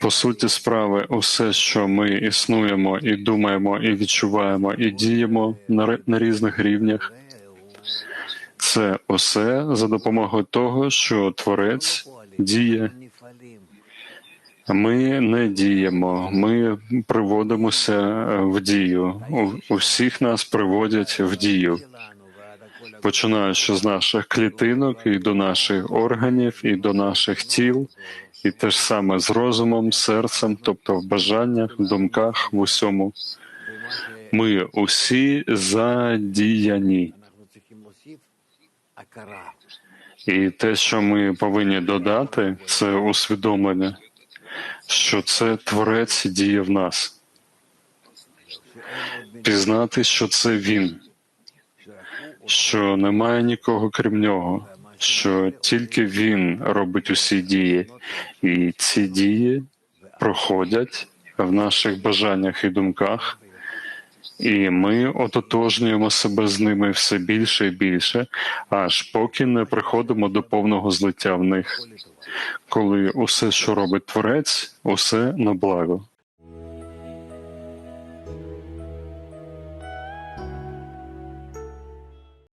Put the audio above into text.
по суті справи, усе, що ми існуємо, і думаємо, і відчуваємо, і діємо на, на різних рівнях, це усе за допомогою того, що Творець діє. Ми не діємо, ми приводимося в дію. Усіх нас приводять в дію, починаючи з наших клітинок і до наших органів, і до наших тіл, і те ж саме з розумом, серцем, тобто в бажаннях, в думках, в усьому. Ми усі задіяні. І те, що ми повинні додати, це усвідомлення, що це творець діє в нас. Пізнати, що це він, що немає нікого крім нього, що тільки він робить усі дії, і ці дії проходять в наших бажаннях і думках. І ми ототожнюємо себе з ними все більше і більше, аж поки не приходимо до повного злиття в них, коли усе, що робить творець, усе на благо.